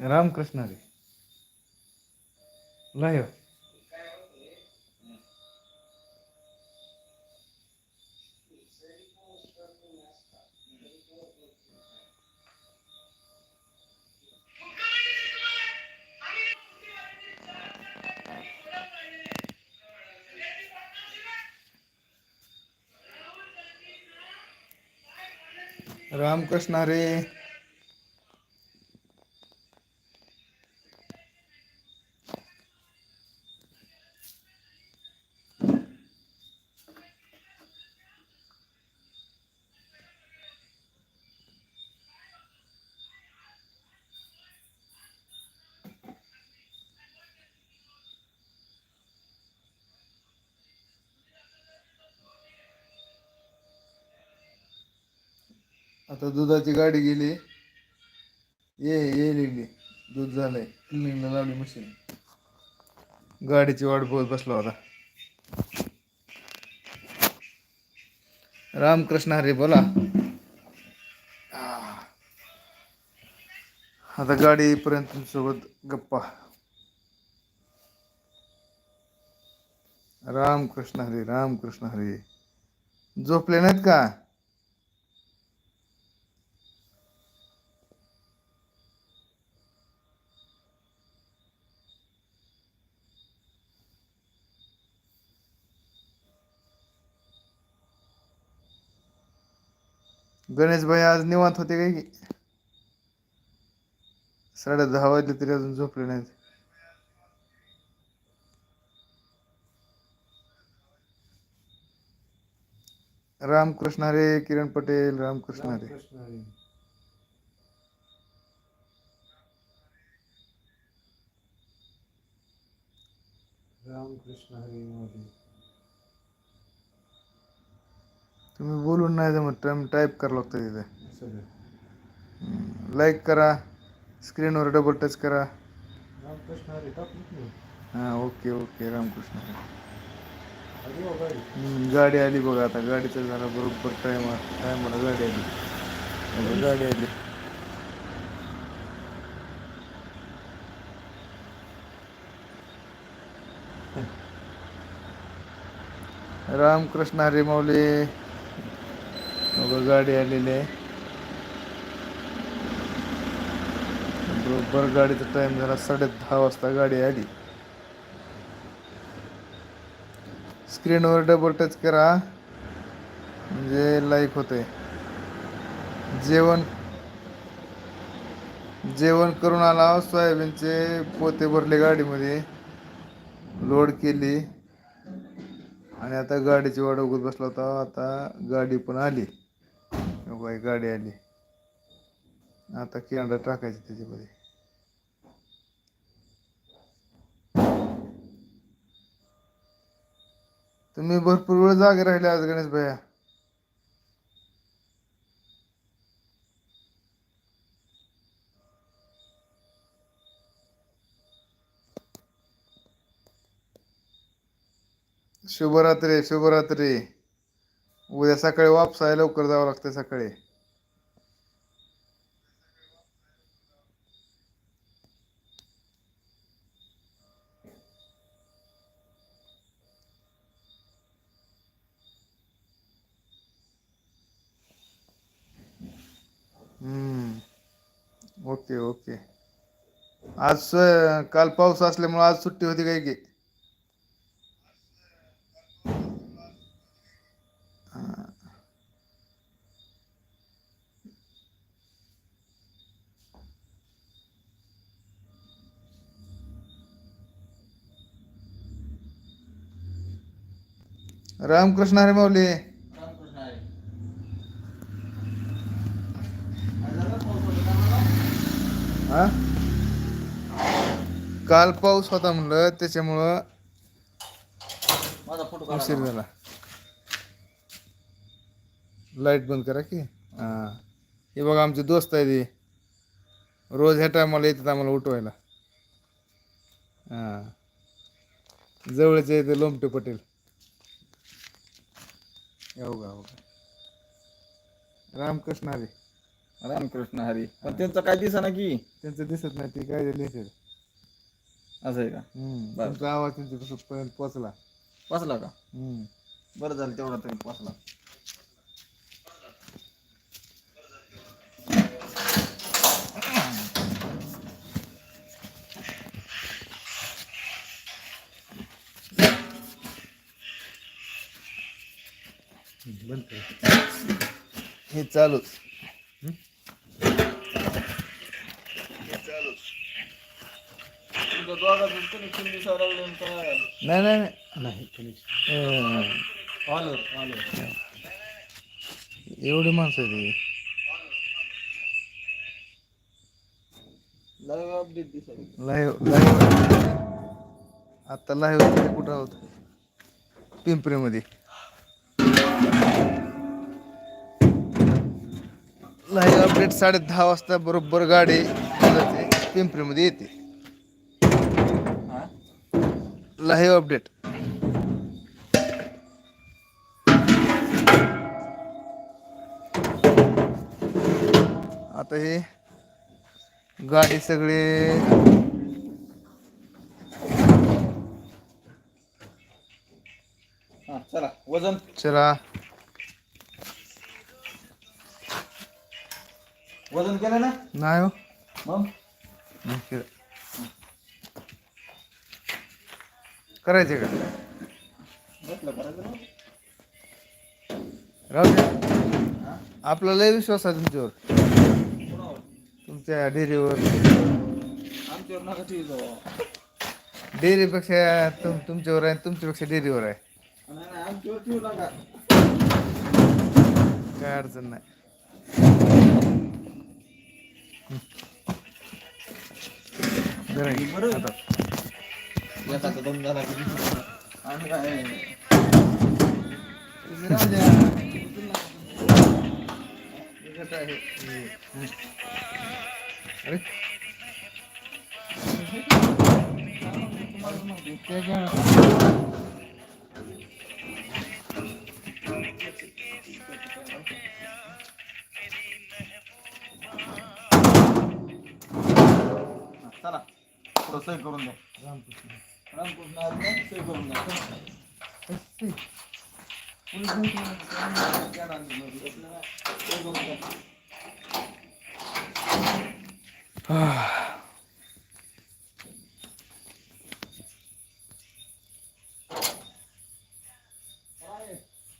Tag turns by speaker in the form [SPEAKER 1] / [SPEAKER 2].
[SPEAKER 1] रामकृष्ण रे. Live हो. रामकृष्ण रे. आता दुधाची गाडी गेली. ये ये लिहिली दूध झालंय. क्लिनिंगला लावली मशीन गाडीची वाट बघत बसला होता रामकृष्ण हरे बोला. आता गाडी येईपर्यंत तुमच्यासोबत गप्पा. रामकृष्ण हरे रामकृष्ण हरे. झोपले नाहीत का? गणेश भाई आज निवांत होते काय की? साडे दहा वाजले तरी अजून झोपले नाहीत. रामकृष्ण हरे किरण पटेल रामकृष्ण हरे.
[SPEAKER 2] रामकृष्ण हरे.
[SPEAKER 1] तुम्ही बोलून नाही जमत टाइम टाईप करावं लागतं तिथे. लाईक करा स्क्रीनवर डबल टच करा. हां ओके ओके रामकृष्ण
[SPEAKER 2] हो गाडी.
[SPEAKER 1] आली बघा आता गाडीचं झालं बरोबर टाइम टायमाला गाडी आली. गाडी आली. रामकृष्ण हरी माऊली. बघा गाडी आलेली आहे. बरोबर गाडीचा टाइम झाला साडे दहा वाजता गाडी आली. स्क्रीनवर डबल टच करा. म्हणजे लाईक होते जेवण. जेवण करून आला. सोयाबीनचे पोते भरले गाडीमध्ये. लोड केली. आणि आता गाडीची वाट उगत बसला होता. आता गाडी पण आली. बाई गाडी आली. आता किंडा टाकायची त्याच्यामध्ये. तुम्ही भरपूर वेळ जागे राहिले आज गणेश भैया. शुभरात्री शुभरात्री. उद्या सकाळी वापस आहे लवकर जावं लागतं सकाळी. हम्म. Okay okay. आज स- काल पाऊस असल्यामुळे आज सुट्टी होती काय की? रामकृष्ण हरे माऊली. हा? काल पाऊस होता म्हणलं त्याच्यामुळं उशीर झाला. लाइट बंद करा की. हा. हे बघा आमचे दोस्त आहे ते रोज ह्या टायमाला येतात आम्हाला उठवायला. हा. जवळचे येते लोमटे पटेल. हो का हो रामकृष्ण हरी.
[SPEAKER 3] रामकृष्ण हरी. पण त्यांचं काय दिसा ना की?
[SPEAKER 1] त्यांचं दिसत नाही ते काय लिहिते
[SPEAKER 3] असं आहे का? बरं.
[SPEAKER 1] तुमचा आवाज त्यांच्यापर्यंत पोचला.
[SPEAKER 3] वाचला का?
[SPEAKER 1] हम्म.
[SPEAKER 3] बरं झालं तेवढा तरी वाचला
[SPEAKER 1] बंद कर. हे चालूच. नाही नाही नाही. एवढी माणसं आहे
[SPEAKER 3] लाईव्ह अपडेट दिसायला.
[SPEAKER 1] लाईव्ह लाईव्ह आता लाईव्ह कुठं आहोत पिंपरीमध्ये. लाईव्ह अपडेट साडे दहा वाजता बरोबर गाडी जाते, पिंपरीमध्ये येते. लाईव्ह अपडेट आता हे गाडी सगळे
[SPEAKER 3] हा चला वजन.
[SPEAKER 1] चला.
[SPEAKER 3] वजन केलं ना?
[SPEAKER 1] नाही हो.
[SPEAKER 3] मग?
[SPEAKER 1] नाही केलं. करायचे का?
[SPEAKER 3] बसलं करायचं ना
[SPEAKER 1] राहू दे. आपला लय विश्वास आहे तुमच्यावर.
[SPEAKER 3] कोणावर?
[SPEAKER 1] तुमच्या डेअरीवर
[SPEAKER 3] आमच्यावर नका ठीक जाऊ.
[SPEAKER 1] डेअरीपेक्षा तुम तुमच्यावर आहे तुमच्यापेक्षा डेअरीवर आहे.
[SPEAKER 3] नाही नाही आमच्यावर ठेवू नका.
[SPEAKER 1] काय अडचण नाही. जरा घे.
[SPEAKER 3] बरं.
[SPEAKER 1] आता.
[SPEAKER 3] एकाचा दम झाला की आम्ही काय
[SPEAKER 1] तुम्ही राहू द्या. हे कसं आहे? हम्म. अरे ते काय?
[SPEAKER 3] चला थोडं सही करून द्या रामकृष्ण हरी सही करून द्या
[SPEAKER 1] सही.